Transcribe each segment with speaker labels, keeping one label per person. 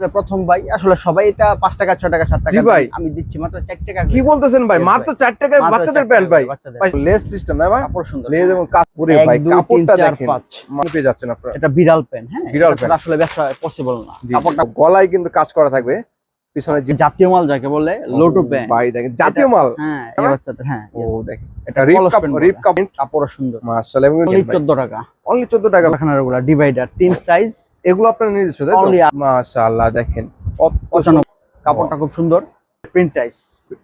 Speaker 1: প্রথম ভাই আসলে সবাই এটা পাঁচ টাকা ছয় টাকা সাত টাকা
Speaker 2: ভাই।
Speaker 1: আমি দিচ্ছি মাত্র চার টাকা
Speaker 2: কি বলতেছেন ভাই? মাত্র। চার টাকায় বাচ্চাদের প্যান্ট ভাই। লেস সিস্টেম না ভাই?
Speaker 1: কাপড় সুন্দর।
Speaker 2: লেস এবং কাপড়ে ভাই কাপড়টা দেখেন। মানে পেয়ে যাচ্ছেন আপনারা?
Speaker 1: এটা বিড়াল পেন হ্যাঁ?
Speaker 2: বিড়াল
Speaker 1: ছাড়া আসলে ব্যবসা পসিবল না। কাপড়টা
Speaker 2: গলায় কিন্তু কাজ করা থাকবে। পিছনে যে
Speaker 1: জাতীয় মাল যাকে বলে লোটো পেন
Speaker 2: ভাই দেখেন জাতীয় মাল।
Speaker 1: হ্যাঁ এই
Speaker 2: হ্যাঁ?
Speaker 1: বাচ্চাদের হ্যাঁ
Speaker 2: ও। দেখেন।
Speaker 1: এটা
Speaker 2: রিপ কাপ রিপ কাপ
Speaker 1: কাপড় সুন্দর।
Speaker 2: মাশাআল্লাহ এবং
Speaker 1: অনলি চোদ্দ টাকা।
Speaker 2: অনলি 14 টাকা।
Speaker 1: ওগুলা ডিভাইডার তিন সাইজ
Speaker 2: এগুলো আপনার নিজস্ব মাশাআল্লাহ দেখেন
Speaker 1: কাপড়টা খুব সুন্দর। প্রিন্ট টাইস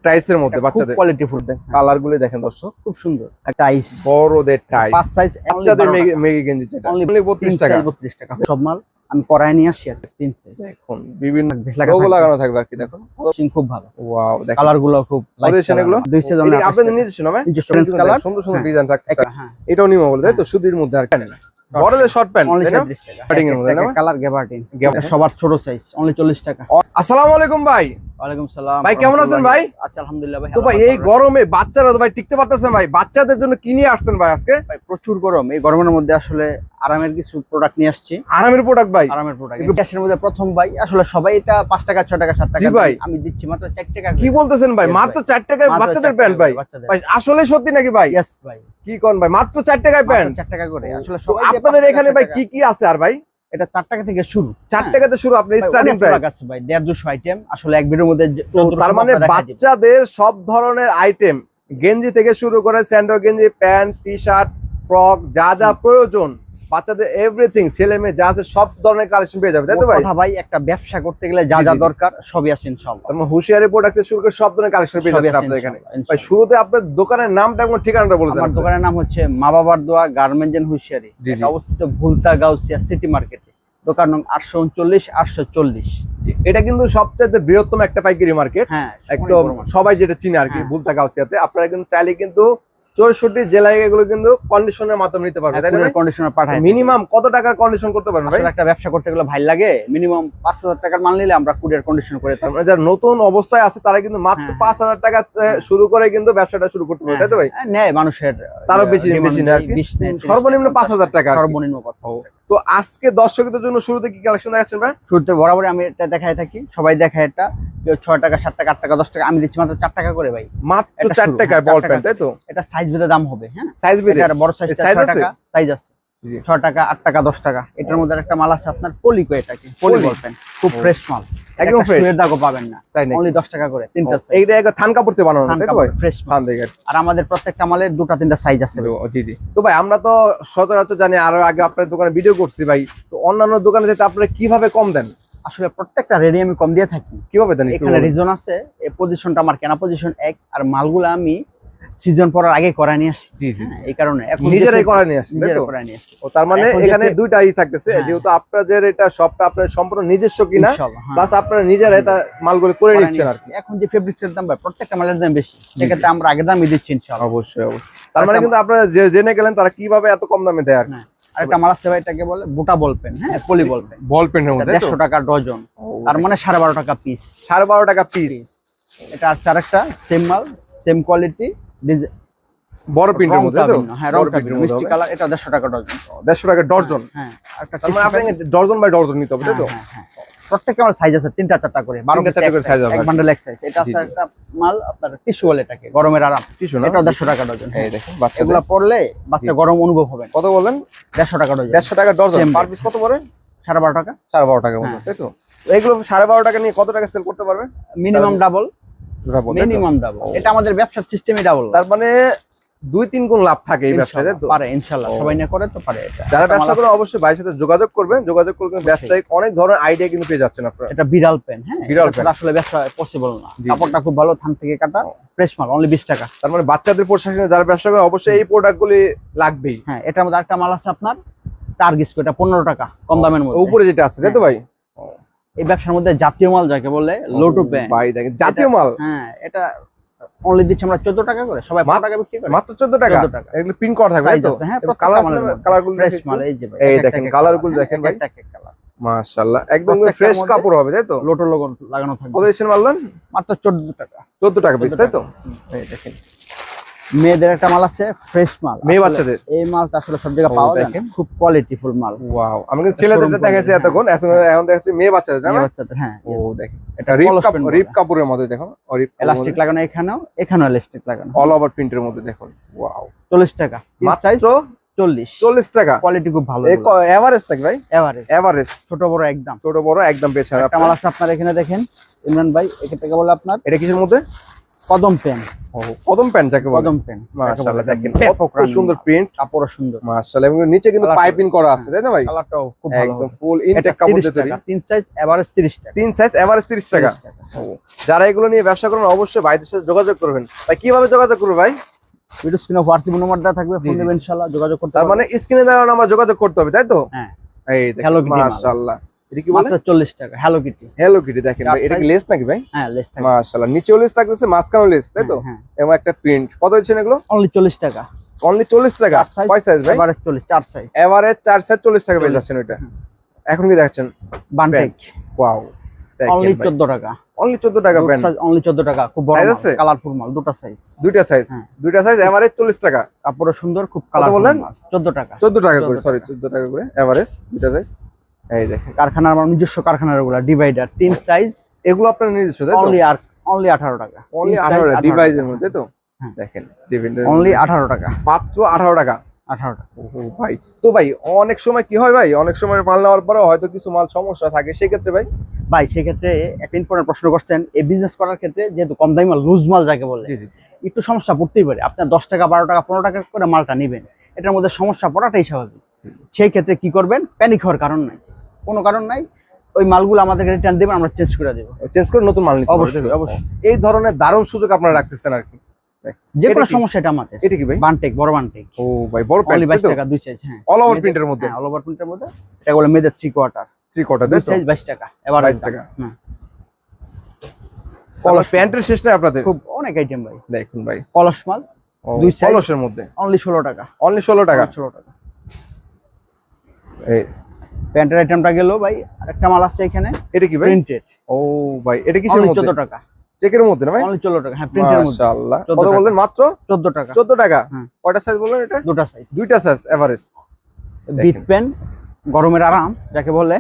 Speaker 2: টাইসের মধ্যে বাচ্চাদের।
Speaker 1: Quality full.
Speaker 2: কালারগুলো দেখেন দর্শক।
Speaker 1: খুব সুন্দর। টাইস
Speaker 2: বড়দের টাইস
Speaker 1: পাঁচ সাইজ
Speaker 2: বাচ্চাদের মেগি গেঞ্জি যেটা। অনলি 32 টাকা।
Speaker 1: বত্রিশ টাকা। সব মাল আমি করাই নিয়ে আসছি আর তিন সাইজ
Speaker 2: দেখুন বিভিন্ন লোগো লাগানো থাকবে আর কি দেখুন।
Speaker 1: Finishing খুব ভালো।
Speaker 2: ওয়াও দেখেন।
Speaker 1: কালারগুলো খুব light
Speaker 2: দিয়েছেন এগুলো?
Speaker 1: দুই সাইজ
Speaker 2: আপনাদের নিজস্ব নামে
Speaker 1: নিজস্ব
Speaker 2: সুন্দর সুন্দর
Speaker 1: হ্যাঁ।
Speaker 2: ডিজাইন থাকছে
Speaker 1: হ্যাঁ
Speaker 2: এটাও নিমো বলে তাই তো? সুতির মধ্যে আর কেন বড়দের শর্ট প্যান্ট
Speaker 1: অনলি
Speaker 2: তাই না?
Speaker 1: 30 টাকা
Speaker 2: Cutting এর মধ্যে না?
Speaker 1: কালার গেবার্টিন সবার ছোট সাইজ অনলি 40 টাকা।
Speaker 2: আসসালামু আলাইকুম ভাই
Speaker 1: ওয়ালাইকুম সালাম
Speaker 2: ভাই, কেমন আছেন ভাই?
Speaker 1: আচ্ছা আলহামদুলিল্লাহ ভাই
Speaker 2: তো ভাই এই গরমে বাচ্চারা ভাই টিকতে পারতেছে না ভাই বাচ্চাদের জন্য কি নিয়ে আসছেন ভাই আজকে?
Speaker 1: ভাই প্রচুর গরম। এই গরমের মধ্যে আসলে আরামের কিছু প্রোডাক্ট নিয়ে আসছি।
Speaker 2: আরামের প্রোডাক্ট ভাই?
Speaker 1: আরামের প্রোডাক্ট মধ্যে প্রথম ভাই আসলে সবাই এটা টাকা টাকা টাকা
Speaker 2: ভাই।
Speaker 1: আমি দিচ্ছি মাত্র টাকা
Speaker 2: কি বলতেছেন ভাই? মাত্র চার টাকায় বাচ্চাদের প্যান্ট ভাই? ভাই আসলে সত্যি নাকি ভাই?
Speaker 1: ইয়েস ভাই।
Speaker 2: কি কোন ভাই? মাত্র চার টাকায় প্যান্ট?
Speaker 1: চার টাকা করে। আসলে
Speaker 2: আপনাদের এখানে ভাই কি কি আছে আর ভাই?
Speaker 1: এটা 4 টাকা থেকে শুরু।
Speaker 2: 4
Speaker 1: টাকা
Speaker 2: থেকে শুরু আপনার স্টার্টিং প্রাইস
Speaker 1: আছে ভাই দেড় দুশো আইটেম আসলে এক ভিডিওর মধ্যে
Speaker 2: তো তার মানে। বাচ্চাদের সব ধরনের আইটেম গেঞ্জি থেকে শুরু করে স্যান্ডো গেঞ্জি প্যান্ট টি শার্ট ফ্রক যা যা প্রয়োজন বাচ্চাদের এভরিথিং ছেলে মেয়ে যা আছে সব ধরনের কালেকশন পেয়ে যাবে তাই তো ভাই?
Speaker 1: ভাই একটা ব্যবসা করতে গেলে যা যা। দরকার সবই আছে ইনশাআল্লাহ।
Speaker 2: মানে হুঁশিয়ারি প্রোডাক্ট থেকে শুরু করে সব ধরনের কালেকশন পেয়ে
Speaker 1: আছে
Speaker 2: আপনাদের এখানে। ভাই শুরুতে আপনার দোকানের নামটা এবং ঠিকানাটা বলে দেন
Speaker 1: আমার দোকানের নাম হচ্ছে মা বাবার দোয়া গার্মেন্টস এন্ড হুশিয়ারি। এটা অবস্থিত ভুলতা গাউসিয়া সিটি মার্কেটে দোকান নং আটশো উনচল্লিশ আটশো চল্লিশ।
Speaker 2: এটা কিন্তু সবচেয়ে বৃহত্তম একটা পাইকারি মার্কেট
Speaker 1: হ্যাঁ
Speaker 2: একদম। সবাই যেটা চিনে আর কি
Speaker 1: হ্যাঁ।
Speaker 2: ভুলতা গাউসিয়াতে। আপনারা কিন্তু চাইলে কিন্তু চৌষট্টি জেলায় এগুলো কিন্তু কন্ডিশনের মাধ্যমে নিতে পারবে তাই না
Speaker 1: কন্ডিশনার পাঠাই
Speaker 2: মিনিমাম কত টাকার কন্ডিশন করতে পারবেন ভাই?
Speaker 1: একটা ব্যবসা করতে গেলে ভাই লাগে মিনিমাম পাঁচ হাজার টাকার মাল নিলে আমরা কুরিয়ার কন্ডিশন করে থাকি।
Speaker 2: যারা নতুন অবস্থায় আছে তারা কিন্তু মাত্র
Speaker 1: হ্যাঁ,
Speaker 2: পাঁচ হাজার টাকা শুরু করে কিন্তু ব্যবসাটা শুরু করতে পারবে তাই তো ভাই?
Speaker 1: হ্যাঁ, নেয় মানুষের
Speaker 2: তারও বেশি বেশি
Speaker 1: তিরিশ
Speaker 2: সর্বনিম্ন
Speaker 1: নেয়,
Speaker 2: পাঁচ হাজার টাকা
Speaker 1: সর্বনিম্ন টাকা।
Speaker 2: তো আজকে দর্শকদের জন্য শুরুতে কি কালেকশন দেখাচ্ছেন ভাই?
Speaker 1: শুরুতে বরাবরই আমি এটা দেখাই থাকি সবাই দেখায় এটা। কেউ ছয় টাকা সাত টাকা আট টাকা দশ টাকা আমি দিচ্ছি মাত্র চার টাকা করে ভাই
Speaker 2: মাত্র চার টাকায়
Speaker 1: হ্যাঁ,
Speaker 2: বল প্যান্ট
Speaker 1: টাকা।
Speaker 2: তাই তো
Speaker 1: এটা সাইজ ভেদে দাম হবে হ্যাঁ
Speaker 2: সাইজ বেঁধে
Speaker 1: বড় সাইজ ছয়
Speaker 2: আছে?
Speaker 1: সাইজ আছে। ছয় টাকা আট টাকা দশ টাকা এটার মধ্যে একটা মাল আছে আপনার পলিকো এটাকে পলি
Speaker 2: পলি?
Speaker 1: বলবেন খুব। ফ্রেশ মাল
Speaker 2: একদম?
Speaker 1: দাগও পাবেন না
Speaker 2: তাই নাকি
Speaker 1: অনলি টাকা করে তিনটা size।
Speaker 2: এইটা একটা থান কাপড় থেকে বানানো তাই তো ভাই
Speaker 1: ফ্রেশ
Speaker 2: থান দেখে
Speaker 1: আর আমাদের প্রত্যেকটা মালের দুটা তিনটা সাইজ আছে ভাই।
Speaker 2: জি জি তো ভাই আমরা তো সচরাচর জানি আরও আগে আপনার দোকানে ভিডিও করছি ভাই তো অন্যান্য দোকানে যেতে আপনারা কীভাবে কম দেন
Speaker 1: আসলে প্রত্যেকটা রেডি আমি কম দিয়ে থাকি।
Speaker 2: কীভাবে দেন
Speaker 1: এখানে রিজন আছে এই পজিশনটা আমার কেনা পজিশন এক আর মালগুলো আমি সিজন পড়ার আগে করা নিয়ে আসি।
Speaker 2: জি জি
Speaker 1: হ্যাঁ, এই কারণে। এখন
Speaker 2: নিজেরাই করা নিয়ে আসছেন তাই তো?
Speaker 1: আসি।
Speaker 2: ও তার মানে
Speaker 1: এখানে
Speaker 2: দুইটাই থাকতেছে
Speaker 1: হ্যাঁ।
Speaker 2: যেহেতু আপনাদের এটা শপটা আপনার সম্পূর্ণ নিজস্ব কিনা
Speaker 1: ইনশাআল্লাহ, হ্যাঁ।
Speaker 2: প্লাস আপনারা নিজেরাই তা মালগুলো করে নিচ্ছেন আর কি।
Speaker 1: এখন যে ফেব্রিক্সের দাম ভাই প্রত্যেকটা মালের দাম বেশি। সেক্ষেত্রে আমরা আগে দামই দিচ্ছি ইনশাআল্লাহ
Speaker 2: অবশ্যই অবশ্যই। তার মানে কিন্তু আপনারা যে জেনে গেলেন তারা কীভাবে এত কম দামে দেয় আর
Speaker 1: হ্যাঁ। আরেকটা মাল আছে ভাই এটাকে বলে বুটা বলপেন হ্যাঁ পলি বল পেন।
Speaker 2: বল মধ্যে তাই তো?
Speaker 1: দেড়শো টাকা ডজন তার মানে সাড়ে বারো টাকা পিস
Speaker 2: সাড়ে বারো টাকা পিস
Speaker 1: এটা আর আরেকটা সেম মাল সেম কোয়ালিটি
Speaker 2: বড় প্রিন্টের মধ্যে তো?
Speaker 1: হ্যাঁ রং
Speaker 2: প্রিন্টের
Speaker 1: মিষ্টি কালার এটা দেড়শো টাকা ডজন।
Speaker 2: দেড়শো টাকা ডজন।
Speaker 1: হ্যাঁ আরেকটা
Speaker 2: তার মানে আপনাকে
Speaker 1: paper-
Speaker 2: বাই ডজন নিতে হবে তাই তো?
Speaker 1: হ্যাঁ, হ্যাঁ, হ্যাঁ। প্রত্যেকটা আমার সাইজ আছে তিনটা চারটা করে। বারো
Speaker 2: তিনটা
Speaker 1: piece
Speaker 2: চারটা
Speaker 1: এক
Speaker 2: করে
Speaker 1: size,
Speaker 2: size
Speaker 1: এক বান্ডেল এক সাইজ এটা আছে
Speaker 2: জি, জি।
Speaker 1: একটা মাল আপনার টিস্যু বলে এটাকে গরমের আরাম।
Speaker 2: টিস্যু না?
Speaker 1: এটাও দেড়শো টাকা ডজন
Speaker 2: এই দেখুন বাচ্চাদের।
Speaker 1: পড়লে বাচ্চা গরম অনুভব হবে।
Speaker 2: কত বললেন?
Speaker 1: দেড়শো টাকা ডজন
Speaker 2: দেড়শো টাকা পার পিস কত পড়ে?
Speaker 1: সাড়ে বারো টাকা।
Speaker 2: সাড়ে বারো মতো
Speaker 1: হ্যাঁ।
Speaker 2: তাই তো? এইগুলো সাড়ে বারো টাকা নিয়ে কত টাকা সেল করতে পারবে?
Speaker 1: Minimum double? মিনিমাম ডাবল এটা আমাদের ব্যবসার সিস্টেমই ডাবল
Speaker 2: তার মানে দুই তিন গুণ লাভ থাকে এই ব্যবসায় তো?
Speaker 1: পারে ইনশাল্লাহ সবাই না করে তো পারে এটা।
Speaker 2: যারা ব্যবসা করে অবশ্যই ভাইয়ের সাথে যোগাযোগ করবেন যোগাযোগ করলে ব্যবসায়িক অনেক ধরনের আইডিয়া কিন্তু পেয়ে যাচ্ছেন আপনারা।
Speaker 1: এটা বিড়াল পেন হ্যাঁ?
Speaker 2: বিড়াল
Speaker 1: ছাড়া আসলে ব্যবসা পসিবল না। কাপড়টা খুব ভালো থান থেকে কাটা ফ্রেশ মাল অনলি বিশ টাকা।
Speaker 2: তার মানে বাচ্চাদের পোশাক যারা ব্যবসা করে অবশ্যই এই প্রোডাক্ট গুলি লাগবেই।
Speaker 1: হ্যাঁ এটার মধ্যে একটা মাল আছে আপনার টার্গিস্কো এটা পনেরো টাকা কম দামের মধ্যে।
Speaker 2: উপরে যেটা আছে তাই তো ভাই?
Speaker 1: এই ব্যবসার মধ্যে জাতীয় মাল যাকে বলে লোটো প্যান
Speaker 2: ভাই দেখেন জাতীয় মাল।
Speaker 1: হ্যাঁ এটা অনলি দিচ্ছি আমরা চোদ্দ টাকা করে। সবাই
Speaker 2: মাত্র-
Speaker 1: বারো টাকা বিক্রি করে।
Speaker 2: মাত্র চোদ্দ টাকা?
Speaker 1: 14 টাকা।
Speaker 2: এগুলো পিন করা থাকবে তাই তো?
Speaker 1: হ্যাঁ,
Speaker 2: কালার কালারগুলো
Speaker 1: ফ্রেশ মাল এই যে ভাই,
Speaker 2: এই দেখেন, গুলো
Speaker 1: হ্যাঁ,
Speaker 2: দেখেন ভাই।
Speaker 1: একটা
Speaker 2: মাশাআল্লাহ একদম ফ্রেশ কাপড় হবে তাই তো?
Speaker 1: লোটো লোগো লাগানো থাকবে।
Speaker 2: কত মারলেন
Speaker 1: মাত্র চোদ্দ টাকা।
Speaker 2: চোদ্দ টাকা পিস তাই তো? এই দেখেন।
Speaker 1: মেয়েদের একটা মাল আছে ফ্রেশ মাল।
Speaker 2: মেয়ে বাচ্চাদের?
Speaker 1: এই মালটা আসলে সব জায়গায় পাওয়া যায়। খুব কোয়ালিটিফুল মাল।
Speaker 2: ওয়াও আমি কিন্তু ছেলেদের দেখাচ্ছি এতক্ষণ এখন এখন দেখাচ্ছি মেয়ে বাচ্চাদের?
Speaker 1: মেয়ে বাচ্চাদের হ্যাঁ
Speaker 2: ও দেখেন।
Speaker 1: এটা
Speaker 2: রিপ
Speaker 1: কলস
Speaker 2: কাপ রিপ কাপড়ের মধ্যে দেখো রিপ
Speaker 1: এলাস্টিক লাগানো এখানেও এখানেও এলাস্টিক লাগানো।
Speaker 2: অল ওভার প্রিন্টের মধ্যে দেখুন। ওয়াও
Speaker 1: চল্লিশ টাকা। সাইজ
Speaker 2: মাত্র
Speaker 1: চল্লিশ।
Speaker 2: চল্লিশ টাকা।
Speaker 1: কোয়ালিটি খুব ভালো
Speaker 2: এভারেজ নাকি ভাই?
Speaker 1: এভারেজ
Speaker 2: এভারেজ
Speaker 1: ছোট বড় একদম।
Speaker 2: ছোট বড় একদম পেছনে
Speaker 1: একটা মাল আছে আপনার এখানে দেখেন। ইমরান ভাই থেকে বলে আপনার
Speaker 2: এটা কিসের মধ্যে?
Speaker 1: কদম পেন।
Speaker 2: কদম প্যান্ট যাকে
Speaker 1: কদম পেন
Speaker 2: মাশাআল্লাহ দেখেন কত সুন্দর প্রিন্ট
Speaker 1: কাপড় সুন্দর।
Speaker 2: মাশাআল্লাহ এবং নিচে কিন্তু পাইপিং করা আছে তাই না ভাই?
Speaker 1: কালারটাও খুব ভালো
Speaker 2: একদম ফুল ইনটেক কাপড় দিয়ে তৈরি।
Speaker 1: তিন সাইজ এভারেজ 30 টাকা।
Speaker 2: তিন সাইজ এভারেজ 30 টাকা।
Speaker 1: 30 টাকা।
Speaker 2: ও, যারা এগুলো নিয়ে ব্যবসা করবেন অবশ্যই ভাইদের সাথে যোগাযোগ করবেন। ভাই কীভাবে যোগাযোগ করবে ভাই?
Speaker 1: ভিডিও স্ক্রিনে হোয়াটসঅ্যাপ নাম্বার দেওয়া থাকবে
Speaker 2: জি,
Speaker 1: ফোন দেবেন ইনশাআল্লাহ যোগাযোগ করতে
Speaker 2: তার মানে স্ক্রিনে দেওয়া নাম্বার যোগাযোগ করতে হবে তাই তো?
Speaker 1: হ্যাঁ।
Speaker 2: এই দেখেন মাশাআল্লাহ। এটা কি
Speaker 1: মাত্র 40 টাকা। হ্যালো কিটি
Speaker 2: হ্যালো কিটি দেখেন ভাই এটা কি। লেস নাকি ভাই?
Speaker 1: হ্যাঁ লেস থাকে।
Speaker 2: মাশাআল্লাহ নিচেও লেস থাকতেছে মাঝখানেও লেস তাই তো? এবং একটা প্রিন্ট কত হচ্ছে এগুলো?
Speaker 1: অনলি 40 টাকা।
Speaker 2: অনলি 40 টাকা? কয় সাইজ ভাই?
Speaker 1: এভারেজ 40 চার সাইজ
Speaker 2: এভারেজ চার সাইজ 40 টাকা পেয়ে যাচ্ছেন এখন কি দেখাচ্ছেন?
Speaker 1: বানটেক
Speaker 2: ওয়াও
Speaker 1: অনলি 14 টাকা।
Speaker 2: অনলি 14 টাকা প্যান্ট
Speaker 1: অনলি 14 টাকা। খুব বড়
Speaker 2: আছে?
Speaker 1: কালারফুল মাল দুটো সাইজ
Speaker 2: দুইটা সাইজ
Speaker 1: হ্যাঁ।
Speaker 2: দুইটা সাইজ এভারেজ 40 টাকা?
Speaker 1: কাপড় সুন্দর খুব
Speaker 2: বললেন?
Speaker 1: 14 টাকা।
Speaker 2: 14 টাকা করে সরি
Speaker 1: টাকা।
Speaker 2: 14 টাকা করে এভারেজ দুইটা সাইজ এই দেখেন
Speaker 1: কারখানার আমার নিজস্ব কারখানার ওগুলা ডিভাইডার তিন সাইজ
Speaker 2: এগুলো আপনার নিজস্ব তাই
Speaker 1: অনলি আর অনলি 18 টাকা।
Speaker 2: অনলি
Speaker 1: তিন size
Speaker 2: 18 ডিভাইসের মধ্যে তো?
Speaker 1: হ্যাঁ।
Speaker 2: দেখেন ডিভাইসের
Speaker 1: অনলি 18 টাকা।
Speaker 2: মাত্র 18 টাকা?
Speaker 1: 18 টাকা।
Speaker 2: ওহো ভাই। তো ভাই অনেক সময় কি হয় ভাই? অনেক সময় মাল নেওয়ার পরে হয়তো কিছু মাল সমস্যা থাকে সেক্ষেত্রে ভাই?
Speaker 1: ভাই সেক্ষেত্রে একটা ইম্পর্টেন্ট প্রশ্ন করছেন এই বিজনেস করার ক্ষেত্রে যেহেতু কম দামি মাল লুজ মাল যাকে বলে একটু সমস্যা পড়তেই পারে। আপনার দশ টাকা বারো টাকা পনেরো টাকা করে মালটা নেবেন। এটার মধ্যে সমস্যা পড়াটাই স্বাভাবিক। সেই ক্ষেত্রে কি করবেন? প্যানিক হওয়ার কারণ নাই। কোনো কারণ নাই। ওই মালগুলো আমাদেরকে রিটার্ন দেবেন আমরা চেঞ্জ করে দেবো।
Speaker 2: চেঞ্জ করে নতুন মাল নিতে
Speaker 1: অবশ্যই, অবশ্যই।
Speaker 2: এই ধরনের দারুণ সুযোগ আপনারা রাখতেছেন আর কি।
Speaker 1: যে কোনো সমস্যা এটা আমাদের।
Speaker 2: এটা কি ভাই?
Speaker 1: বানটেক বড় বানটেক
Speaker 2: ও ভাই বড় প্যান্ট
Speaker 1: টাকা দুই সাইজ হ্যাঁ।
Speaker 2: অল ওভার প্রিন্টের মধ্যে।
Speaker 1: অল ওভার প্রিন্টের মধ্যে। এটা বলে মেয়েদের থ্রি কোয়ার্টার
Speaker 2: থ্রি কোয়ার্টার
Speaker 1: দুই সাইজ বাইশ টাকা এবার
Speaker 2: 22 টাকা।
Speaker 1: হ্যাঁ।
Speaker 2: কলস প্যান্টের শেষ নাই আপনাদের?
Speaker 1: খুব অনেক আইটেম ভাই।
Speaker 2: দেখুন ভাই।
Speaker 1: কলস মাল দুই size।
Speaker 2: কলসের মধ্যে?
Speaker 1: অনলি ষোলো টাকা।
Speaker 2: অনলি ষোলো টাকা?
Speaker 1: ষোলো টাকা।
Speaker 2: এই,
Speaker 1: প্যান্টের আইটেমটা গেল ভাই আরেকটা মাল আছে এখানে।
Speaker 2: এটা কি ভাই?
Speaker 1: প্রিন্টেড
Speaker 2: ও ভাই এটা কিসের মধ্যে?
Speaker 1: চোদ্দ টাকা।
Speaker 2: চেকের মধ্যে না ভাই?
Speaker 1: অনলি চোদ্দ টাকা হ্যাঁ প্রিন্টের মধ্যে।
Speaker 2: মাশাআল্লাহ।
Speaker 1: 14
Speaker 2: কত। বললেন মাত্র?
Speaker 1: চোদ্দ টাকা।
Speaker 2: 14 টাকা?
Speaker 1: হুম।
Speaker 2: কয়টা সাইজ বললেন এটা?
Speaker 1: দুটা সাইজ
Speaker 2: দুইটা সাইজ এভারেজ
Speaker 1: বিট পেন গরমের আরাম যাকে বলে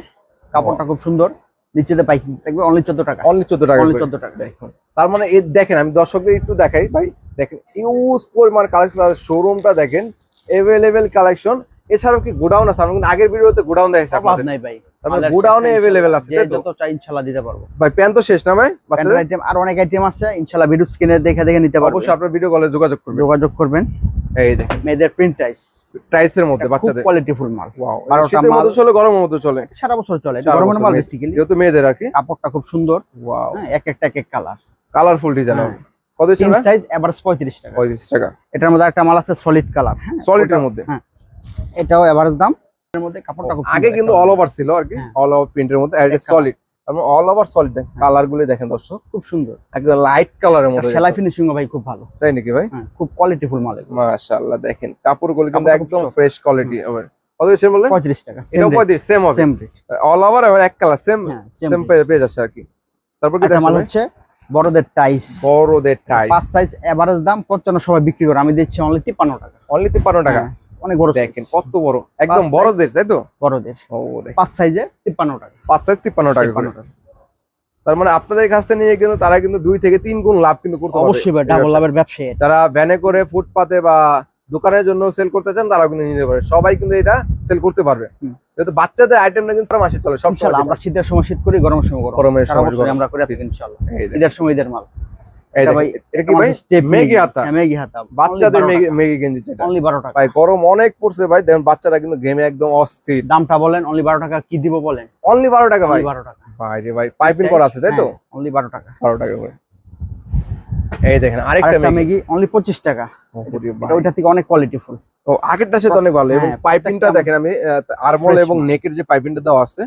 Speaker 1: কাপড়টা খুব সুন্দর নিচেতে পাইকিং থাকবে অনলি চোদ্দ টাকা।
Speaker 2: অনলি 14 টাকা
Speaker 1: অনলি
Speaker 2: করে।
Speaker 1: চোদ্দ টাকা।
Speaker 2: দেখুন। তার মানে এর দেখেন আমি দর্শকদের একটু দেখাই ভাই। দেখেন ইউজ পরিমাণ কালেকশন শোরুমটা দেখেন এভেলেবেল কালেকশন এছাড়াও কি গোডাউন আছে? আমি কিন্তু আগের ভিডিওতে গোডাউন দেখাইছি আপনাদের।
Speaker 1: নাই ভাই।
Speaker 2: মানে গোডাউনে available আছে, তাই তো?
Speaker 1: যত চাই ইনশাআল্লাহ দিতে পারব।
Speaker 2: ভাই প্যান তো শেষ না ভাই বাচ্চাদের?
Speaker 1: আইটেম আর অনেক আইটেম আছে ইনশাআল্লাহ ভিডিও স্ক্রিনে দেখে দেখে নিতে পারব।
Speaker 2: অবশ্যই আপনার ভিডিও কলে যোগাযোগ করবেন।
Speaker 1: যোগাযোগ করবেন।
Speaker 2: এই দেখেন।
Speaker 1: মেয়েদের প্রিন্ট টাইস
Speaker 2: প্রাইসের মধ্যে বাচ্চাদের।
Speaker 1: কোয়ালিটিফুল মাল।
Speaker 2: ওয়াও
Speaker 1: বারোটা
Speaker 2: শীতের
Speaker 1: মাল।
Speaker 2: মধ্যে চলে গরমের মধ্যে চলে?
Speaker 1: সারা বছর চলে গরমের মাল বেসিক্যালি
Speaker 2: যেহেতু মেয়েদের আর কি।
Speaker 1: কাপড়টা খুব সুন্দর।
Speaker 2: ওয়াও
Speaker 1: হ্যাঁ এক একটা এক এক কালার
Speaker 2: কালারফুল ডিজাইন। কত ছিল
Speaker 1: সাইজ এভারেজ পঁয়ত্রিশ টাকা।
Speaker 2: পঁয়ত্রিশ টাকা।
Speaker 1: এটার মধ্যে একটা মাল আছে সলিড কালার হ্যাঁ।
Speaker 2: সলিডের মধ্যে?
Speaker 1: হ্যাঁ। এটাও এভারেজ দাম। এর মধ্যে কাপড়টা খুব
Speaker 2: আগে কিন্তু অল ওভার ছিল আর কি। অল ওভার প্রিন্টের মধ্যে
Speaker 1: colour।
Speaker 2: Solid all over solid কালারগুলো দেখেন দর্শক।
Speaker 1: খুব সুন্দর।
Speaker 2: একদম লাইট কালারের মধ্যে
Speaker 1: সেলাই ফিনিশিং ভাই খুব ভালো।
Speaker 2: তাই নাকি ভাই?
Speaker 1: হ্যাঁ খুব কোয়ালিটিফুল মাল
Speaker 2: মাশাআল্লাহ দেখেন কাপড়গুলো কিন্তু একদম ফ্রেশ কোয়ালিটি আবার কত বেশি বললেন?
Speaker 1: পঁয়ত্রিশ টাকা
Speaker 2: এটাও পঁয়ত্রিশ সেম হবে।
Speaker 1: সেম
Speaker 2: অল ওভার আবার এক কালার সেম
Speaker 1: সেম
Speaker 2: পেয়ে যাচ্ছে আর কি। তারপর কি
Speaker 1: মাল হচ্ছে বড়দের টাইস
Speaker 2: বড়দের টাইস
Speaker 1: পাঁচ সাইজ এভারেজ দাম পঞ্চান্ন সবাই বিক্রি করে আমি দিচ্ছি অনলি তিপ্পান্ন টাকা।
Speaker 2: অনলি তিপ্পান্ন টাকা।
Speaker 1: হ্যাঁ, অনেক বড়
Speaker 2: দেখেন কত বড়। একদম। বড়দের তাই তো?
Speaker 1: বড়দের
Speaker 2: ও
Speaker 1: পাঁচ সাইজে তিপ্পান্ন টাকা।
Speaker 2: পাঁচ সাইজ তিপ্পান্ন টাকা
Speaker 1: 53 টাকা।
Speaker 2: তার মানে আপনাদের কাছ থেকে নিয়ে কিন্তু তারা কিন্তু দুই থেকে তিন গুণ লাভ কিন্তু করতে
Speaker 1: অবশ্যই ডাবল লাভের ব্যবসায়ী।
Speaker 2: যারা ভ্যানে করে ফুটপাতে বা দোকানের জন্য সেল করতে চান তারা কিন্তু নিতে পারে। সবাই কিন্তু এটা সেল করতে পারবে। যেহেতু বাচ্চাদের আইটেমটা কিন্তু মাসে চলে সব
Speaker 1: আমরা শীতের সময় শীত করি গরমের সময় গরম।
Speaker 2: গরমের সময়।
Speaker 1: আমরা করে ইনশাআল্লাহ। ঈদের সময় ঈদের মাল।
Speaker 2: অনেক বাচ্চারা কিন্তু গেমে একদম অস্থির।
Speaker 1: দামটা বলেন অনলি বারো টাকা কি দিব বলেন?
Speaker 2: অনলি বারো টাকা ভাই।
Speaker 1: বারো টাকা।
Speaker 2: ভাই ভাই পাইপিং করা আছে তাই তো?
Speaker 1: অনলি বারো টাকা।
Speaker 2: বারো টাকা করে। এই দেখেন আরেকটা
Speaker 1: অনলি পঁচিশ টাকা।
Speaker 2: ওরে
Speaker 1: ওইটা থেকে অনেক কোয়ালিটিফুল
Speaker 2: ও আগেরটা সে তো অনেক ভালো। এবং
Speaker 1: হ্যাঁ,
Speaker 2: পাইপিংটা দেখেন আমি আরমল এবং নেকের যে পাইপিংটা দেওয়া আছে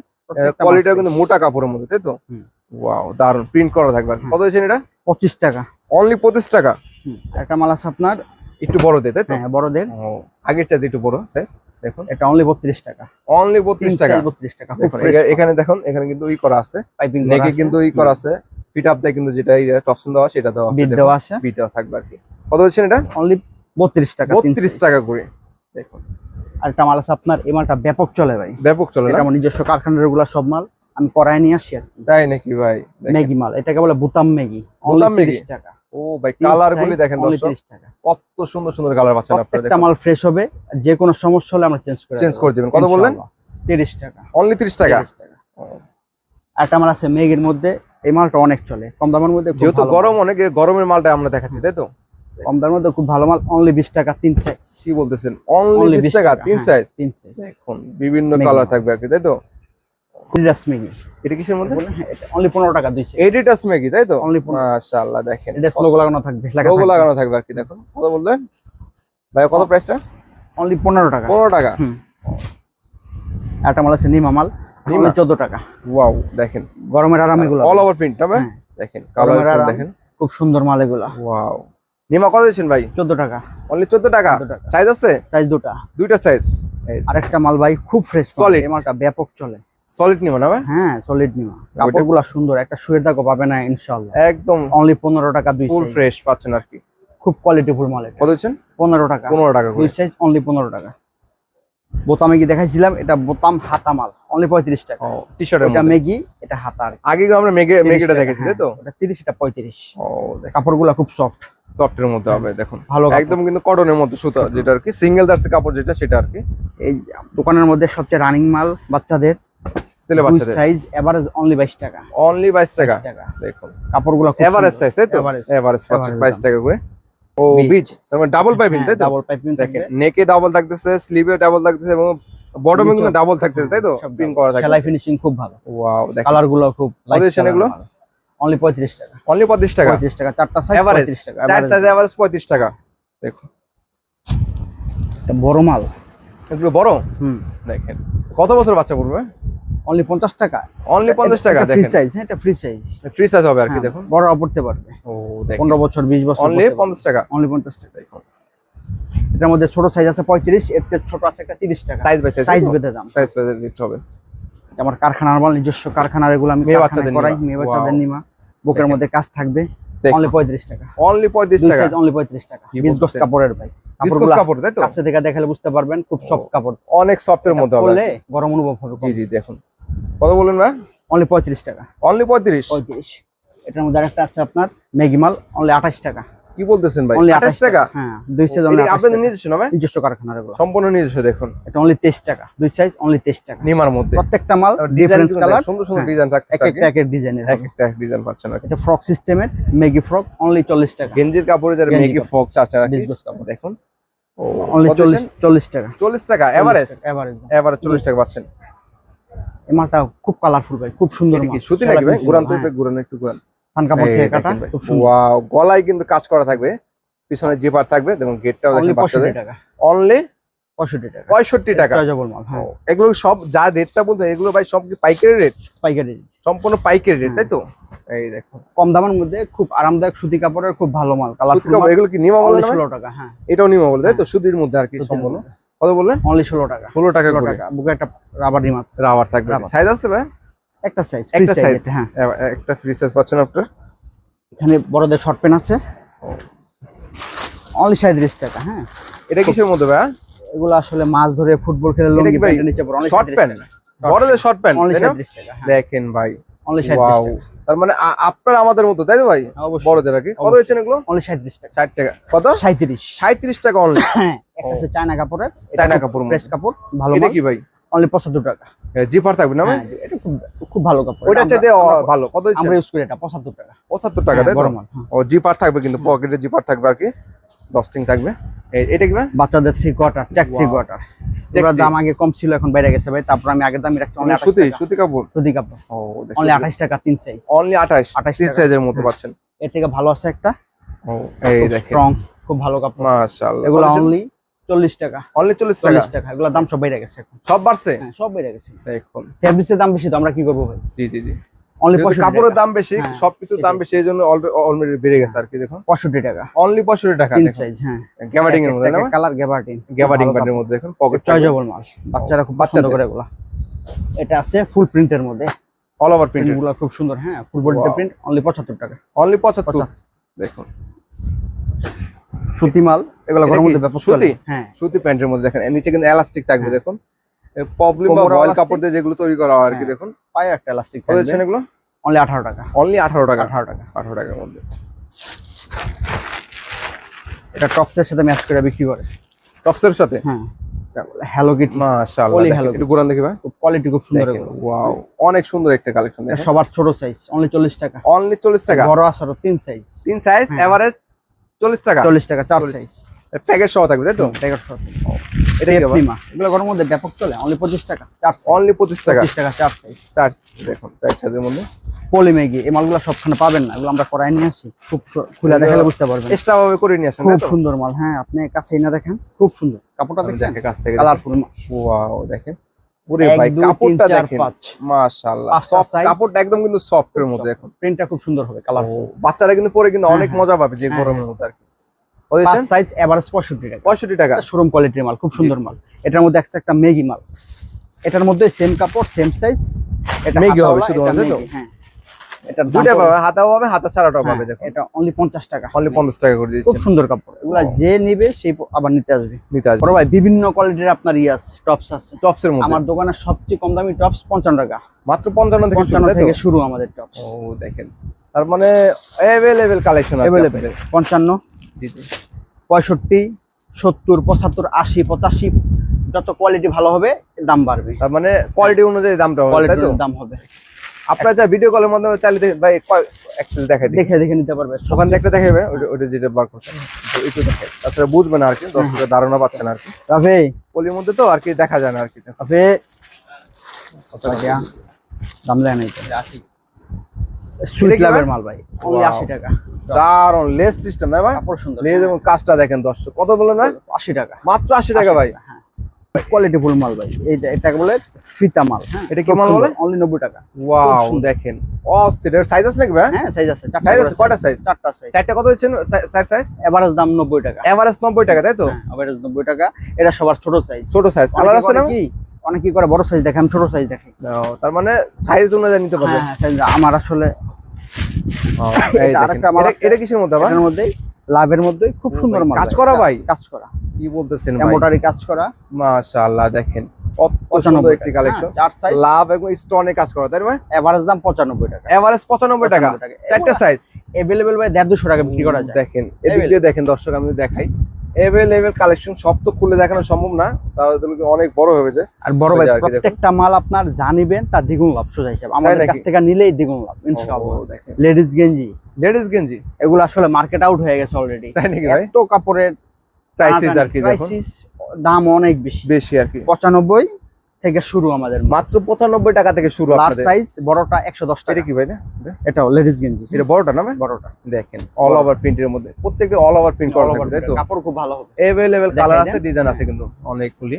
Speaker 2: কোয়ালিটিটা কিন্তু মোটা কাপড়ের মধ্যে তাই তো। ওয়াও দারুণ প্রিন্ট করা থাকবে। কত হয়েছে এটা?
Speaker 1: পঁচিশ টাকা।
Speaker 2: অনলি পঁচিশ টাকা?
Speaker 1: একটা মাল আছে আপনার
Speaker 2: একটু বড় দেয় তাই তো?
Speaker 1: হ্যাঁ বড়দের।
Speaker 2: ও আগের চাইতে একটু বড় সাইজ দেখুন।
Speaker 1: এটা অনলি বত্রিশ টাকা।
Speaker 2: অনলি বত্রিশ টাকা।
Speaker 1: বত্রিশ টাকা খুব
Speaker 2: এখানে দেখুন এখানে কিন্তু ই করা আছে।
Speaker 1: পাইপিং
Speaker 2: নেকে কিন্তু ই করা আছে। ফিট আপ দেয় কিন্তু যেটা টপসন দেওয়া সেটা দেওয়া আছে
Speaker 1: দেওয়া আছে।
Speaker 2: বিট দেওয়া থাকবে আর কি। কত হচ্ছে এটা?
Speaker 1: অনলি বত্রিশ টাকা তিন
Speaker 2: বত্রিশ
Speaker 1: size।
Speaker 2: টাকা করে দেখুন।
Speaker 1: আর একটা মাল আছে আপনার এই মালটা ব্যাপক চলে ভাই।
Speaker 2: ব্যাপক চলে
Speaker 1: এটা আমার নিজস্ব কারখানারগুলা সব মাল। আমি করায় নিয়ে আসি আর
Speaker 2: তাই নাকি ভাই।
Speaker 1: ম্যাগি মাল এটাকে বলে বুতাম ম্যাগি
Speaker 2: বুতাম ম্যাগি?
Speaker 1: টাকা।
Speaker 2: ও ভাই কালার গুলি দেখেন দর্শক।
Speaker 1: 30 টাকা।
Speaker 2: কত সুন্দর সুন্দর কালার পাচ্ছেন আপনারা
Speaker 1: প্রত্যেকটা মাল ফ্রেশ হবে যে কোনো সমস্যা হলে আমরা চেঞ্জ করে
Speaker 2: চেঞ্জ করে দিবেন। কত বললেন?
Speaker 1: তিরিশ টাকা।
Speaker 2: অনলি 30 টাকা?
Speaker 1: 30 একটা মাল আছে মেগের মধ্যে এই মালটা অনেক চলে। কম দামের মধ্যে
Speaker 2: যেহেতু গরম অনেক গরমের মালটা আমরা দেখাচ্ছি তাই তো?
Speaker 1: কম দামের মধ্যে খুব ভালো মাল অনলি বিশ টাকা তিন সাইজ
Speaker 2: কি বলতেছেন? অনলি 20 টাকা তিন
Speaker 1: হ্যাঁ,
Speaker 2: সাইজ
Speaker 1: তিন সাইজ
Speaker 2: দেখুন বিভিন্ন কালার থাকবে কি তাই তো?
Speaker 1: মেগি
Speaker 2: এটা কিসের মধ্যে?
Speaker 1: অনলি পনেরো টাকা দুই সাইজ
Speaker 2: এডিটাস মেগি তাই তো?
Speaker 1: পনেরো।
Speaker 2: মাশাআল্লাহ দেখেন।
Speaker 1: এটা লোগো লাগানো থাকবে
Speaker 2: লোগো লাগানো থাকবে আর কি কত বললেন? ভাই কত প্রাইসটা
Speaker 1: অনলি পনেরো টাকা।
Speaker 2: 15 টাকা।
Speaker 1: একটা মাল আছে নিমা মাল
Speaker 2: নিমা?
Speaker 1: চোদ্দ টাকা।
Speaker 2: ওয়াও দেখেন।
Speaker 1: গরমের আরাম এগুলো।
Speaker 2: অল ওভার প্রিন্ট
Speaker 1: হ্যাঁ।
Speaker 2: দেখেন কালার দেখেন।
Speaker 1: খুব সুন্দর মাল এগুলা।
Speaker 2: ওয়াও নিমা কত দিয়েছেন ভাই?
Speaker 1: চোদ্দ টাকা।
Speaker 2: অনলি 14 টাকা?
Speaker 1: 14
Speaker 2: সাইজ আছে?
Speaker 1: সাইজ দুটা।
Speaker 2: দুইটা সাইজ
Speaker 1: আরেকটা মাল ভাই খুব ফ্রেশ
Speaker 2: Solid।
Speaker 1: এই মালটা ব্যাপক চলে।
Speaker 2: সলিড নিমা না
Speaker 1: হ্যাঁ সলিড নিমা কাপড়গুলো সুন্দর একটা শুয়ের দাগও পাবে না ইনশাআল্লাহ।
Speaker 2: একদম।
Speaker 1: অনলি পনেরো টাকা দুই
Speaker 2: ফুল ফ্রেশ পাচ্ছেন আর কি।
Speaker 1: খুব কোয়ালিটিফুল মাল এটা।
Speaker 2: কত দিচ্ছেন?
Speaker 1: পনেরো টাকা।
Speaker 2: 15 টাকা
Speaker 1: দুই সাইজ অনলি পনেরো টাকা। বোতামে কি দেখাইছিলাম? এটা বোতাম হাতা মাল অনলি পঁয়ত্রিশ টাকা।
Speaker 2: ও টি শার্টের
Speaker 1: এটা মেগি এটা হাতা আর
Speaker 2: আগে আমরা মেগে
Speaker 1: 30
Speaker 2: মেগেটা দেখেছি তাই তো?
Speaker 1: এটা তিরিশ এটা পঁয়ত্রিশ।
Speaker 2: ও
Speaker 1: কাপড়গুলো খুব সফট
Speaker 2: সফটের মধ্যে হবে দেখুন।
Speaker 1: ভালো
Speaker 2: একদম কিন্তু কটনের মধ্যে সুতা যেটা আর কি সিঙ্গেল জার্সি কাপড় যেটা সেটা আর কি।
Speaker 1: এই দোকানের মধ্যে সবচেয়ে রানিং মাল বাচ্চাদের।
Speaker 2: ছেলে বাচ্চাদের।
Speaker 1: সাইজ এভারেজ অনলি বাইশ টাকা।
Speaker 2: অনলি 22 টাকা।
Speaker 1: 22
Speaker 2: দেখুন।
Speaker 1: কাপড়গুলো
Speaker 2: এভারেজ সাইজ তাই তো? এভারেজ পাচ্ছেন 22 টাকা করে। ও। বিচ তার মানে ডাবল পাইপিং তাই তো?
Speaker 1: ডাবল পাইপিং
Speaker 2: দেখেন নেকে ডাবল থাকতেছে স্লিভে ডাবল থাকতেছে এবং বটমে কিন্তু ডাবল থাকতেছে তাই তো? প্রিন্ট করা থাকবে।
Speaker 1: সেলাই ফিনিশিং খুব ভালো।
Speaker 2: ওয়াও দেখেন।
Speaker 1: কালারগুলো খুব
Speaker 2: দিচ্ছেন এগুলো?
Speaker 1: অনলি পঁয়ত্রিশ টাকা।
Speaker 2: অনলি 35 টাকা?
Speaker 1: পঁয়ত্রিশ টাকা চারটা সাইজ
Speaker 2: এভারেজ
Speaker 1: পঁয়ত্রিশ টাকা
Speaker 2: চার সাইজ এভারেজ 35 টাকা। দেখুন।
Speaker 1: এটা বড় মাল।
Speaker 2: এগুলো বড়?
Speaker 1: হুম।
Speaker 2: দেখেন। কত বছর বাচ্চা পড়বে?
Speaker 1: অনলি পঞ্চাশ টাকা।
Speaker 2: অনলি 50 টাকা
Speaker 1: ফ্রি
Speaker 2: দেখেন।
Speaker 1: সাইজ হ্যাঁ এটা ফ্রি সাইজ
Speaker 2: ফ্রি সাইজ হবে আর কি দেখুন।
Speaker 1: বড় পড়তে পারবে।
Speaker 2: ও দেখেন।
Speaker 1: পনেরো বছর বিশ বছর
Speaker 2: অনলি 50 টাকা।
Speaker 1: অনলি পঞ্চাশ টাকা।
Speaker 2: দেখুন।
Speaker 1: এটার মধ্যে ছোট সাইজ আছে পঁয়ত্রিশ এর চেয়ে ছোট আছে একটা তিরিশ টাকা।
Speaker 2: সাইজ বাই সাইজ
Speaker 1: সাইজ বেঁধে দাম।
Speaker 2: সাইজ রেট হবে।
Speaker 1: আমার কারখানার মাল নিজস্ব কারখানার এগুলো আমি
Speaker 2: মেয়ে বাচ্চাদের
Speaker 1: করাই। মেয়ে বাচ্চাদের নিমা। বুকের মধ্যে কাজ থাকবে।
Speaker 2: দেখুন।
Speaker 1: অনলি পঁয়ত্রিশ টাকা।
Speaker 2: অনলি 35 টাকা।
Speaker 1: অনলি পঁয়ত্রিশ টাকা।
Speaker 2: কি
Speaker 1: বিশ গজ কাপড়ের ভাই।
Speaker 2: বিস্কুট কাপড় তাই তো?
Speaker 1: কাছে থেকে দেখালে বুঝতে পারবেন খুব সফট কাপড়।
Speaker 2: অনেক সফটের মধ্যে হবে
Speaker 1: গরম অনুভব হবে
Speaker 2: জি জি দেখুন। কত বললেন ভাই?
Speaker 1: অনলি পঁয়ত্রিশ টাকা।
Speaker 2: অনলি 35
Speaker 1: পঁয়ত্রিশ। এটার মধ্যে আরেকটা আছে আপনার ম্যাগি মাল অনলি আঠাশ টাকা।
Speaker 2: কি বলতেছেন ভাই?
Speaker 1: অনলি
Speaker 2: 28 টাকা।
Speaker 1: হ্যাঁ দুই সাইজ অনলি
Speaker 2: আপনাদের নিজস্ব না ভাই?
Speaker 1: নিজস্ব কারখানার এগুলো।
Speaker 2: সম্পূর্ণ নিজস্ব দেখুন।
Speaker 1: এটা অনলি তেইশ টাকা। দুই সাইজ অনলি তেইশ টাকা।
Speaker 2: নিমার মধ্যে।
Speaker 1: প্রত্যেকটা মাল ডিফারেন্স কালার
Speaker 2: সুন্দর সুন্দর
Speaker 1: হ্যাঁ,
Speaker 2: ডিজাইন থাকছে
Speaker 1: এক একটা এক এক ডিজাইনের
Speaker 2: এক একটা ডিজাইন পাচ্ছেন।
Speaker 1: এটা ফ্রক সিস্টেমের ম্যাগি ফ্রক অনলি চল্লিশ টাকা।
Speaker 2: গেঞ্জির কাপড়ে যারা
Speaker 1: গেঞ্জি
Speaker 2: মেগি
Speaker 1: কাপড়।
Speaker 2: ফক চাচ্ছেন আর কি
Speaker 1: বিশ গজ কাপড়।
Speaker 2: দেখুন। ও
Speaker 1: অনলি চল্লিশ চল্লিশ টাকা।
Speaker 2: 40 টাকা এভারেজ
Speaker 1: এভারেজ
Speaker 2: এভারেজ 40 টাকা পাচ্ছেন।
Speaker 1: এই মালটা খুব কালারফুল ভাই খুব সুন্দর
Speaker 2: এটা কি সুতি নাকি ভাই?
Speaker 1: হ্যাঁ,
Speaker 2: একটু
Speaker 1: থান কাপড় থেকে কাটা খুব সুন্দর।
Speaker 2: ওয়াও গলায় কিন্তু কাজ করা থাকবে। পিছনে জিপার থাকবে। দেখুন গেটটাও দেখেন বাচ্চাদের। অনলি
Speaker 1: টাকা।
Speaker 2: 65 টাকা।
Speaker 1: মাল হ্যাঁ।
Speaker 2: এগুলো সব যা রেটটা বলতে এগুলো ভাই সব কি পাইকারি রেট
Speaker 1: পাইকারি
Speaker 2: সম্পূর্ণ পাইকারি রেট
Speaker 1: হ্যাঁ।
Speaker 2: তাই তো? এই দেখুন।
Speaker 1: কম দামের মধ্যে খুব আরামদায়ক সুতি কাপড়ের খুব ভালো মাল।
Speaker 2: এগুলো কি
Speaker 1: টাকা হ্যাঁ।
Speaker 2: এটাও তাই তো? সুতির মধ্যে আর কি সম্পূর্ণ? কত বললেন?
Speaker 1: অনলি ষোলো টাকা।
Speaker 2: ষোলো টাকা
Speaker 1: টাকা। বুকে একটা রাবার রিমাল
Speaker 2: রাবার থাকবে। সাইজ আছে ভাই?
Speaker 1: একটা সাইজ
Speaker 2: একটা
Speaker 1: সাইজ হ্যাঁ।
Speaker 2: একটা ফ্রি সাইজ পাচ্ছেন আপনার
Speaker 1: এখানে বড়দের শর্ট প্যান্ট আছে। অনলি সাঁত্রিশ টাকা হ্যাঁ।
Speaker 2: এটা কিসের মধ্যে ভাই?
Speaker 1: এগুলো আসলে মাছ ধরে ফুটবল খেলে লঙ্গি প্যান্টের নিচে পড়ে অনলি
Speaker 2: শর্ট প্যান্ট বড়দের শর্ট প্যান্ট
Speaker 1: অনলি সাঁত্রিশ টাকা হ্যাঁ।
Speaker 2: দেখেন ভাই।
Speaker 1: অনলি সাঁত্রিশ টাকা।
Speaker 2: তার মানে আপনার আমাদের মতো তাই তো ভাই?
Speaker 1: অবশ্যই।
Speaker 2: বড়দের কি? কত
Speaker 1: অবশ্যই।
Speaker 2: হয়েছে এগুলো?
Speaker 1: অনলি সাঁত্রিশ টাকা।
Speaker 2: ষাট টাকা। কত?
Speaker 1: সাঁত্রিশ
Speaker 2: সাঁত্রিশ টাকা অনলি
Speaker 1: হ্যাঁ। একটা চায়না কাপড়ের
Speaker 2: চায়না কাপড়
Speaker 1: ফ্রেশ কাপড় ভালো
Speaker 2: এটা কি ভাই?
Speaker 1: অনলি পঁচাত্তর টাকা।
Speaker 2: জিপার থাকবে না ভাই?
Speaker 1: হ্যাঁ এটা খুব খুব ভালো কাপড় এটা
Speaker 2: চাইতে ভালো। কত
Speaker 1: আমরা ইউজ করি এটা পঁচাত্তর টাকা।
Speaker 2: পঁচাত্তর টাকা তাই
Speaker 1: হ্যাঁ,
Speaker 2: তো?
Speaker 1: বড় মাল হ্যাঁ।
Speaker 2: ও জিপার থাকবে কিন্তু পকেটে জিপার থাকবে আর কি। দস্টিং থাকবে। এটা কি ভাই?
Speaker 1: বাচ্চাদের three quarter check three. Quarter
Speaker 2: three।
Speaker 1: দাম আগে কম ছিল এখন বাইরে গেছে ভাই। তারপর আমি আগের দামই রাখছি অনলি
Speaker 2: মানে সুতি
Speaker 1: সুতি
Speaker 2: সুতি কাপড়?
Speaker 1: সুতি কাপড়।
Speaker 2: ও
Speaker 1: অনলি আঠাশ টাকা তিন সাইজ
Speaker 2: অনলি আঠাশ
Speaker 1: 28
Speaker 2: তিন সাইজের মতো পাচ্ছেন।
Speaker 1: এর থেকে ভালো আছে একটা।
Speaker 2: ও এই দেখেন।
Speaker 1: স্ট্রং খুব ভালো কাপড়।
Speaker 2: মাশাআল্লাহ।
Speaker 1: এগুলো অনলি চল্লিশ টাকা।
Speaker 2: অনলি 40 টাকা?
Speaker 1: চল্লিশ টাকা। এগুলোর দাম সব বেড়ে গেছে এখন।
Speaker 2: সব বাড়ছে?
Speaker 1: হ্যাঁ সব বেড়ে গেছে।
Speaker 2: দেখুন।
Speaker 1: ফেব্রিক্সের দাম বেশি তো আমরা কি করব ভাই?
Speaker 2: জি জি জি।
Speaker 1: অনলি
Speaker 2: কাপড়ের দাম বেশি
Speaker 1: হ্যাঁ,
Speaker 2: সবকিছুর দাম বেশি এই জন্য অলরেডি বেড়ে গেছে আর কি দেখুন।
Speaker 1: পঁয়ষট্টি টাকা।
Speaker 2: অনলি পঁয়ষট্টি টাকা
Speaker 1: তিন সাইজ হ্যাঁ।
Speaker 2: এর মধ্যে
Speaker 1: কালার
Speaker 2: দেখুন পকেট
Speaker 1: চয়েজেবল মাল। বাচ্চারা খুব
Speaker 2: বাচ্চাদের।
Speaker 1: করে এগুলা। এটা আছে ফুল প্রিন্টের মধ্যে।
Speaker 2: অল ওভার
Speaker 1: প্রিন্টগুলো খুব সুন্দর হ্যাঁ ফুল বডিতে প্রিন্ট অনলি পঁচাত্তর টাকা।
Speaker 2: অনলি 75
Speaker 1: পঁচাত্তর।
Speaker 2: দেখুন।
Speaker 1: সুতি মাল এগুলো ঘরের মধ্যে ব্যাপক
Speaker 2: সুতি?
Speaker 1: হ্যাঁ।
Speaker 2: সুতি প্যান্টের মধ্যে দেখেন নিচে কিন্তু এলাস্টিক থাকবে
Speaker 1: হ্যাঁ।
Speaker 2: দেখুন। প্রবলেম বা
Speaker 1: elastic।
Speaker 2: কাপড় দিয়ে যেগুলো তৈরি করা হয় আর কি
Speaker 1: হ্যাঁ।
Speaker 2: দেখুন।
Speaker 1: পায়ে একটা
Speaker 2: কত দিচ্ছেন এগুলো?
Speaker 1: অনলি আঠারো টাকা।
Speaker 2: অনলি আঠারো টাকা?
Speaker 1: আঠারো টাকা।
Speaker 2: আঠারো টাকার মধ্যে।
Speaker 1: এটা টপসের সাথে ম্যাচ করে বিক্রি করে।
Speaker 2: টপসের সাথে?
Speaker 1: হ্যাঁ। হ্যালো কিটি
Speaker 2: মাশাআল্লাহ।
Speaker 1: Hello
Speaker 2: একটু ঘুরান দেখি ভাই।
Speaker 1: কোয়ালিটি খুব সুন্দর
Speaker 2: ওয়াও অনেক সুন্দর একটা কালেকশন
Speaker 1: সবার ছোট সাইজ অনলি চল্লিশ টাকা।
Speaker 2: অনলি চল্লিশ টাকা?
Speaker 1: বড় আসারও তিন সাইজ
Speaker 2: তিন সাইজ
Speaker 1: হ্যাঁ।
Speaker 2: এভারেজ চল্লিশ টাকা?
Speaker 1: চল্লিশ টাকা চার
Speaker 2: 40
Speaker 1: সাইজ
Speaker 2: প্যাকেট সহ থাকবে তাই তো?
Speaker 1: প্যাকেট সহ।
Speaker 2: এটা কি আবার?
Speaker 1: এগুলো ঘরের মধ্যে ব্যাপক চলে অনলি পঁচিশ টাকা চার
Speaker 2: অনলি পঁচিশ টাকা?
Speaker 1: টাকা চার সাইজ
Speaker 2: চার দেখুন চার সাইজের মধ্যে।
Speaker 1: পলি ম্যাগি এই মালগুলো পাবেন না এগুলো আমরা করাই নিয়ে আসি। খুব খুলে দেখালে বুঝতে পারবেন।
Speaker 2: এক্সট্রা ভাবে করে নিয়ে আসেন
Speaker 1: খুব সুন্দর মাল হ্যাঁ আপনি কাছেই না দেখেন খুব সুন্দর। কাপড়টা দেখছেন?
Speaker 2: কাছ থেকে
Speaker 1: কালারফুল
Speaker 2: ওয়াও দেখেন। ওরে ভাই কাপড়টা দেখেন। মাশাআল্লাহ। সফট কাপড়টা একদম কিন্তু সফট এর মধ্যে এখন।
Speaker 1: প্রিন্টটা খুব সুন্দর হবে কালারফুল
Speaker 2: বাচ্চারা কিন্তু পরে কিন্তু অনেক
Speaker 1: হ্যাঁ।
Speaker 2: মজা পাবে যে
Speaker 1: হ্যাঁ,
Speaker 2: গরমের মধ্যে আর কি।
Speaker 1: সাইজ এভারেজ পঁয়ষট্টি টাকা।
Speaker 2: পঁয়ষট্টি টাকা।
Speaker 1: শোরুম কোয়ালিটির মাল খুব সুন্দর মাল। এটার মধ্যে একটা একটা মেগি মাল। এটার মধ্যে সেম কাপড় সেম সাইজ এটা
Speaker 2: মেগি হবে শুধু?
Speaker 1: হ্যাঁ। এটার দাম
Speaker 2: দুইটা পাবে হাতাও পাবে হাতা ছাড়াটাও
Speaker 1: হ্যাঁ,
Speaker 2: পাবে দেখুন
Speaker 1: এটা অনলি পঞ্চাশ টাকা।
Speaker 2: অনলি পঞ্চাশ টাকা করে
Speaker 1: খুব
Speaker 2: দিচ্ছেন
Speaker 1: সুন্দর কাপড়। এগুলা যে নিবে সেই আবার নিতে আসবে।
Speaker 2: নিতে আসবে।
Speaker 1: বড় ভাই বিভিন্ন কোয়ালিটির আপনার ইয়াস টপস আছে।
Speaker 2: টপসের মধ্যে।
Speaker 1: আমার দোকানে সবচেয়ে কম দামি টপস পঞ্চান্ন টাকা।
Speaker 2: মাত্র পঞ্চান্ন থেকে শুরু?
Speaker 1: থেকে শুরু আমাদের টপস
Speaker 2: ও দেখেন। তার মানে অ্যাভেলেবেল কালেকশন
Speaker 1: অ্যাভেলেবেল পঞ্চান্ন পঁয়ষট্টি সত্তর পঁচাত্তর আশি পঁচাশি যত কোয়ালিটি ভালো হবে দাম বাড়বে।
Speaker 2: তার মানে কোয়ালিটি অনুযায়ী দামটা হবে তাই তো?
Speaker 1: দাম হবে।
Speaker 2: আপনারা যা ভিডিও কলের মাধ্যমে চালিয়ে দেখে- ভাই কয়- একটা দেখাই দিই
Speaker 1: দেখে দেখে নিতে পারবে
Speaker 2: ওখান থেকে একটা দেখাবে ওটা ওটা যেটা বার করছেন তো একটু দেখাই তাছাড়া বুঝবে না আর কি দর্শকের ধারণা পাচ্ছে না আর কি।
Speaker 1: রাফে।
Speaker 2: পলির মধ্যে তো আর কি দেখা যায় না আর কি।
Speaker 1: রাফে। দাম দেয় সুইট
Speaker 2: এটা কি
Speaker 1: লাভের
Speaker 2: ভাই?
Speaker 1: মাল ভাই। Only
Speaker 2: Wow.
Speaker 1: আশি টাকা।
Speaker 2: দারুণ লেস সিস্টেম না ভাই?
Speaker 1: সুন্দর।
Speaker 2: লেস এবং কাজটা দেখেন দর্শক। কত বললেন ভাই?
Speaker 1: আশি টাকা।
Speaker 2: মাত্র আশি টাকা ভাই।
Speaker 1: হ্যাঁ কোয়ালিটি ফুল মাল ভাই। এইটা এটাকে বলে ফিতা মাল। হ্যাঁ
Speaker 2: এটা কি মাল বলে?
Speaker 1: অনলি নব্বই টাকা।
Speaker 2: ওয়াও দেখেন। অস্থির এর সাইজ আছে নাকি ভাই?
Speaker 1: হ্যাঁ সাইজ আছে।
Speaker 2: Size আছে? কয়টা size?
Speaker 1: চারটা সাইজ
Speaker 2: চারটা কত হচ্ছে চার সাইজ
Speaker 1: এভারেজ দাম নব্বই টাকা।
Speaker 2: এভারেজ নব্বই টাকা তাই তো?
Speaker 1: এভারেজ নব্বই টাকা। এটা সবার ছোট সাইজ
Speaker 2: ছোট সাইজ কালার আছে না?
Speaker 1: কি? অনেক কি করে বড় সাইজ দেখে আমি ছোট সাইজ দেখি।
Speaker 2: তার মানে সাইজ অনুযায়ী নিতে পারবে।
Speaker 1: হ্যাঁ হ্যাঁ আমার আসলে এটা মাল
Speaker 2: এটা- কিসের মধ্যে আবার?
Speaker 1: এটার মধ্যে লাভের মধ্যে খুব সুন্দর
Speaker 2: কাজ করা ভাই?
Speaker 1: কাজ করা।
Speaker 2: কি বলতেছেন
Speaker 1: মোটারি কাজ করা।
Speaker 2: মাশাআল্লাহ দেখেন সুন্দর একটি কালেকশন
Speaker 1: হ্যাঁ,
Speaker 2: লাভ এবং স্টোনে কাজ করা তাই ভাই?
Speaker 1: এভারেজ দাম পঁচানব্বই টাকা।
Speaker 2: এভারেজ পঁচানব্বই টাকা।
Speaker 1: 95 টাকা।
Speaker 2: চারটা সাইজ
Speaker 1: ভাই টাকা বিক্রি করা যায়।
Speaker 2: দেখেন এদিক দিয়ে দেখেন দর্শক আমি দেখাই। এভেলেবেল কালেকশন সব তো খুলে দেখানো সম্ভব না তাহলে অনেক বড় হবে যে
Speaker 1: আর বড় ভাই। প্রত্যেকটা মাল আপনার জানিবেন তার দ্বিগুণ লাভ সোজা হিসাব। আমাদের কাছ থেকে নিলেই দ্বিগুণ লাভ ইনশাআল্লাহ।
Speaker 2: দেখেন।
Speaker 1: লেডিস গেঞ্জি।
Speaker 2: লেডিস গেঞ্জি?
Speaker 1: এগুলো আসলে মার্কেট আউট হয়ে গেছে অলরেডি
Speaker 2: তাই নাকি ভাই?
Speaker 1: এত কাপড়ের
Speaker 2: প্রাইসিস আর কি
Speaker 1: দাম অনেক বেশি।
Speaker 2: বেশি আর কি।
Speaker 1: পঁচানব্বই থেকে শুরু আমাদের।
Speaker 2: মাত্র পঁচানব্বই টাকা থেকে শুরু
Speaker 1: লার্জ
Speaker 2: আপনাদের।
Speaker 1: সাইজ বড়টা একশো দশ টাকা।
Speaker 2: কি ভাই না?
Speaker 1: এটাও লেডিস গেঞ্জি।
Speaker 2: এটা বড়টা না ভাই?
Speaker 1: বড়টা।
Speaker 2: দেখেন অল ওভার প্রিন্টের মধ্যে। প্রত্যেকটা অল ওভার প্রিন্ট করা থাকবে তাই তো?
Speaker 1: কাপড় খুব ভালো হবে।
Speaker 2: এভেলেবেল কালার আছে ডিজাইন আছে কিন্তু অনেকগুলি।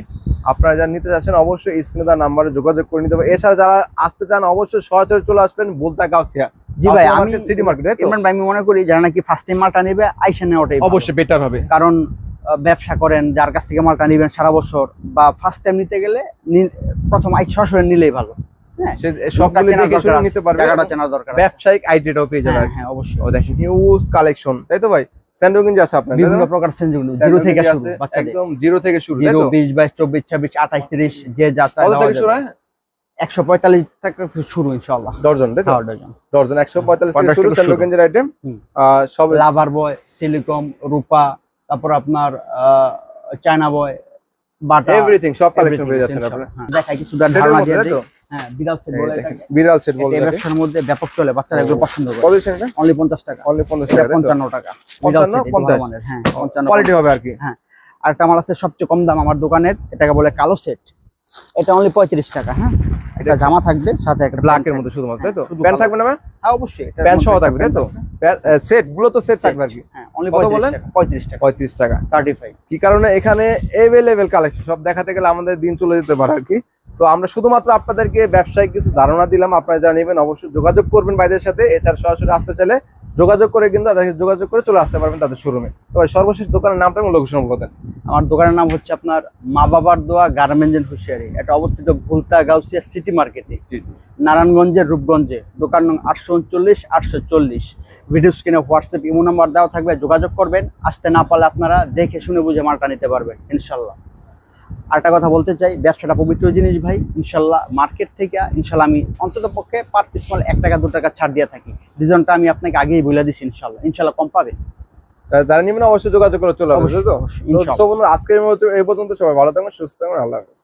Speaker 2: আপনারা যারা নিতে চাচ্ছেন অবশ্যই স্ক্রিনে তার নাম্বারে যোগাযোগ করে নিতে হবে। এছাড়া যারা আসতে চান অবশ্যই সরাসরি চলে আসবেন বলতা গাউসিয়া
Speaker 1: জি ভাই আমি
Speaker 2: সিটি মার্কেট
Speaker 1: ইমরান ভাই আমি মনে করি যারা নাকি ফার্স্ট টাইম মালটা নেবে আইসা নেওয়াটাই।
Speaker 2: অবশ্যই বেটার হবে।
Speaker 1: কারণ ব্যবসা করেন যার কাছ থেকে মালটা নিবেন সারা বছর বা ফার্স্ট টাইম নিতে গেলে প্রথম আই সরাসরি নিলেই ভালো। হ্যাঁ।
Speaker 2: ব্যবসায়িক আইডিয়াটাও পেয়ে যাবে
Speaker 1: হ্যাঁ হ্যাঁ অবশ্যই।
Speaker 2: দেখেন হিউজ কালেকশন তাই তো ভাই? স্যান্ডোগেঞ্জ আছে আপনার
Speaker 1: বিভিন্ন প্রকার জিরো থেকে শুরু
Speaker 2: আছে, একদম জিরো থেকে শুরু
Speaker 1: জিরো বিশ বাইশ চব্বিশ ছাব্বিশ আঠাশ তিরিশ যে যা
Speaker 2: কত থেকে শুরু হয়?
Speaker 1: একশো পঁয়তাল্লিশ টাকা শুরু ইনশাল্লাহ
Speaker 2: তাই
Speaker 1: ডজন
Speaker 2: একশো পঁয়তাল্লিশ শুরু আইটেম সব
Speaker 1: লাভার বয় সিলিকম রূপা তারপর আপনার চায়না বয় বাটা
Speaker 2: এভরিথিং সব কালেকশন
Speaker 1: everything,
Speaker 2: পেয়ে যাচ্ছেন
Speaker 1: ইনশাআল্লাহ।
Speaker 2: আপনারা?
Speaker 1: হ্যাঁ, দেখাই কিছুটা
Speaker 2: সেটের
Speaker 1: ধারণা
Speaker 2: মধ্যে
Speaker 1: দিয়ে? দিই। হ্যাঁ বিড়াল সেট বলে
Speaker 2: বিড়াল সেট বলতে
Speaker 1: এই ব্যবসার মধ্যে ব্যাপক চলে বাচ্চারা এগুলো পছন্দ করে। অনলি টাকা।
Speaker 2: অনলি টাকা
Speaker 1: হ্যাঁ পঞ্চান্ন
Speaker 2: কোয়ালিটি হবে আর কি।
Speaker 1: আর একটা আমার আছে সবচেয়ে কম দাম আমার দোকানের এটাকে বলে কালো সেট এটা অনলি পঁয়ত্রিশ টাকা হ্যাঁ? এটা জামা থাকবে সাথে একটা ব্ল্যাকের।
Speaker 2: মধ্যে শুধুমাত্র তাই তো? প্যান্ট থাকবে না
Speaker 1: হ্যাঁ অবশ্যই।
Speaker 2: প্যান্ট সহ থাকবে তাই তো? সেটগুলো তো সেট থাকবে আর কি।
Speaker 1: হ্যাঁ অনলি
Speaker 2: কত
Speaker 1: পঁয়ত্রিশ
Speaker 2: বলেন?
Speaker 1: টাকা পঁয়ত্রিশ টাকা।
Speaker 2: পঁয়ত্রিশ টাকা।
Speaker 1: থার্টি ফাইভ
Speaker 2: কি কারণে? এখানে अवेलेबल কালেকশন সব দেখাতে গেলে আমাদের দিন চলে যেতে পারে আর কি। তো আমরা শুধুমাত্র আপনাদেরকে ব্যবসায়িক কিছু ধারণা দিলাম আপনারা যারা নেবেন অবশ্যই যোগাযোগ করবেন ভাইদের সাথে এছাড়া সরাসরি আসতে চাইলে যোগাযোগ করে কিন্তু তাদের যোগাযোগ করে চলে আসতে পারবেন তাদের শোরুমে তো ভাই সর্বশেষ দোকানের নামটা এবং লোকেশন বলে দেন।
Speaker 1: আমার দোকানের নাম হচ্ছে আপনার মা বাবার দোয়া গার্মেন্টস এন্ড হুঁশিয়ারি। এটা অবস্থিত ভুলতা গাউসিয়া সিটি মার্কেটে। নারায়ণগঞ্জের রূপগঞ্জে। দোকান নং আটশো উনচল্লিশ আটশো চল্লিশ। ভিডিও স্ক্রিনে হোয়াটসঅ্যাপ ইমো নাম্বার দেওয়া থাকবে যোগাযোগ করবেন। আসতে না পারলে আপনারা দেখে শুনে বুঝে মালটা নিতে পারবেন ইনশাল্লাহ। আরেকটা কথা বলতে চাই ব্যবসাটা পবিত্র জিনিস ভাই। ইনশাল্লাহ মার্কেট থেকে ইনশাল্লাহ আমি অন্তত পক্ষে পার পিস মাল এক টাকা দু টাকা ছাড় দিয়ে থাকি। রিজনটা আমি আপনাকে আগেই বলে দিচ্ছি ইনশাল্লাহ। ইনশাল্লাহ কম পাবে
Speaker 2: তারা যারা নিবেন অবশ্যই যোগাযোগ করে চলে আসবে
Speaker 1: অবশ্যই,
Speaker 2: তো আজকের এই পর্যন্ত সবাই ভালো থাকবেন সুস্থ থাকবেন আল্লাহ হাফেজ।